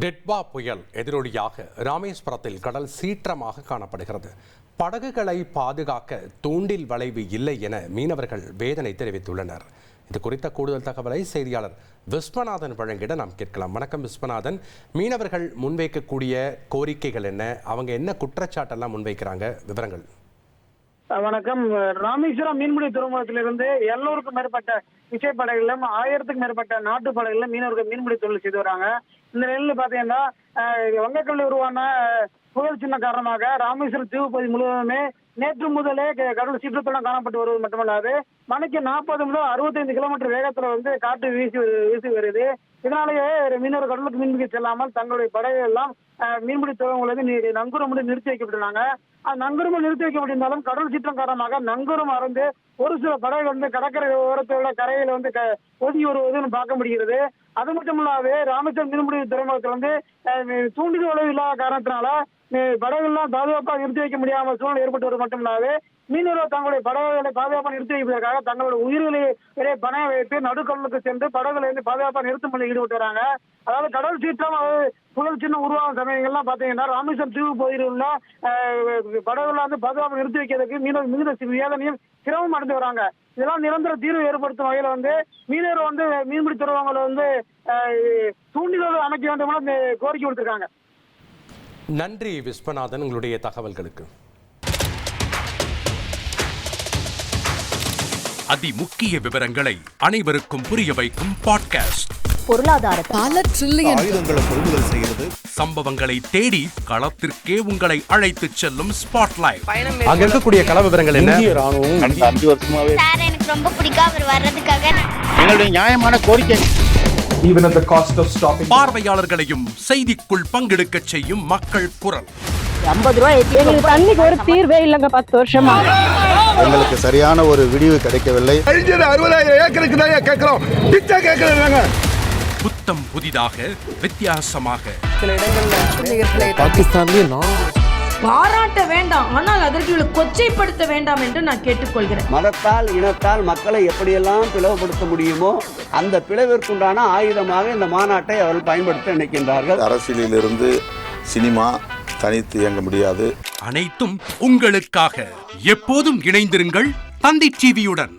டெட்வா புயல் எதிரொலியாக ராமேஸ்வரத்தில் கடல் சீற்றமாக காணப்படுகிறது. படகுகளை பாதுகாக்க தூண்டில் வளைவு இல்லை என மீனவர்கள் வேதனை தெரிவித்துள்ளனர். இது குறித்த கூடுதல் தகவலை செய்தியாளர் விஸ்வநாதன் வழங்கிட நாம் கேட்கலாம். வணக்கம் விஸ்வநாதன். மீனவர்கள் முன்வைக்கக்கூடிய கோரிக்கைகள் என்ன? அவங்க என்ன குற்றச்சாட்டெல்லாம் முன்வைக்கிறாங்க? விவரங்கள். வணக்கம். ராமேஸ்வரம் மீன்பிடி துறைமுகத்திலிருந்து எல்லோருக்கும் மேற்பட்ட விசைப்படகுகளும் ஆயிரத்துக்கும் மேற்பட்ட நாட்டு படகுகளும் மீனவர்கள் மீன்பிடி தொழில் செய்து வராங்க. இந்த நிலையில் பாத்தீங்கன்னா அஹ், உருவான புகழ் புயல் சின்ன காரணமாக ராமேஸ்வரம் தீவு பகுதி முழுவதுமே நேற்று முதலே கடல் சீற்றத்துடன் காணப்பட்டு வருவது மட்டுமல்லாது மணிக்கு நாற்பது முதல் அறுபத்தைந்து கிலோமீட்டர் வேகத்துல வந்து காற்று வீசி வீசி வருது. இதனாலேயே மீனவர் கடலுக்கு மீன்பிடி செல்லாமல் தங்களுடைய படைகள் எல்லாம் மீன்பிடி துறைமுகங்கள் வந்து நங்கூரம் வந்து நிறுத்தி வைக்கப்பட்டிருந்தாங்க. அந்த நங்கூரம் நிறுத்தி வைக்கப்பட்டிருந்தாலும் கடல் சீற்றம் காரணமாக நங்கூரம் அறந்து ஒரு சில படகுகள் வந்து கடற்கரை ஓரத்தில் உள்ள கரையில வந்து க- ஒதுங்கி வருவதுன்னு பார்க்க முடிகிறது. அது மட்டும் இல்லாது ராமேஸ்வரம் மீன்பிடி துறைமுகத்தில் வந்து அஹ், தூண்டில் உழவு இல்லாத காரணத்தினால படகுகள்லாம் பாதுகாப்பாக நிறுத்தி வைக்க முடியாம சூழ்நிலை ஏற்பட்டு வருவது மட்டும் இல்லாது மீனவர்கள் தங்களுடைய படகுகளை பாதுகாப்பாக நிறுத்தி வைப்பதற்காக தங்களுடைய உயிர்களை பணம் வைத்து நடுக்கடலுக்கு சென்று படகுகளை வந்து பாதுகாப்பாக நிறுத்தும் பணியில் ஈடுபட்டு வராங்க. அதாவது கடல் சீற்றம் அதாவது புயல் சின்ன உருவாகும் சமயங்கள்லாம் பாத்தீங்கன்னா ராமேஸ்வரம் தீவு பகுதியில் உள்ள படகுகளை வந்து பாதுகாப்பு நிறுத்தி வைக்கிறதுக்கு மீனவர் மிகுந்த வேதனையும் சிரமம் அடைந்து வராங்க. இதெல்லாம் நிரந்தர தீர்வு ஏற்படுத்தும் வகையில வந்து மீனவர் வந்து மீன்பிடி துறவங்களை வந்து தூண்டில்கள் அமைக்க வேண்டும் என கோரிக்கை விடுத்திருக்காங்க. நன்றி விஸ்வநாதன் உங்களுடைய தகவல்களுக்கு. அதிமுக்கிய விவரங்களை அனைவருக்கும் புரிய வைக்கும் பாட்காஸ்ட். பொருளாதாரத்தை பல ட்ரில்லியன் ஆயுதங்களை கொள்முதல் செய்கிறது. சம்பவங்களை தேடி களத்திற்கே உங்களை அழைத்துச் செல்லும் ஸ்பாட்லைட் அங்க இருக்கக்கூடிய கள விவரங்கள் என்ன? கடந்த அஞ்சு வருஷமாவே சார் எனக்கு ரொம்ப பிடிக்கும் அவர் வர்றதுக்காக எங்களுடைய நியாயமான கோரிக்கை. Even at the cost of stopping பார்வையாளர்களையும் செய்திக்குள் பங்கெடுக்கச் செய்யும் மக்கள் குரல். ஐம்பது ரூபாய் எங்களுக்கு தண்ணிக்கு ஒரு தீர்வே இல்லைங்க பத்து வருஷமா. எங்களுக்கு சரியான ஒரு விடிவு கிடைக்கவில்லை. அறுபதாயிரம் ஏக்கருக்கு தான் கேட்கிறோம்? பிச்சை கேட்கறாங்க புத்தம் புதிதாக வித்தியாசமாக. பாகிஸ்தான்லயே நான் பாராட்ட வேண்டாம் ஆனால் அதற்கு இவளை கொச்சைப்படுத்த வேண்டாம் என்று நான் கேட்டுக்கொள்கிறேன். மதத்தால் இனத்தால் மக்களை எப்படியெல்லாம் பிளவுபடுத்த முடியுமோ அந்த பிளவிற்குண்டான ஆயுதமாக இந்த மாநாட்டை அவர்கள் பயன்படுத்த நினைக்கின்றார்கள். அரசியலிலிருந்து சினிமா தனித்து இயங்க முடியாது. அனைத்தும் உங்களுக்காக. எப்போதும் இணைந்திருங்கள் தந்தி டிவியுடன்.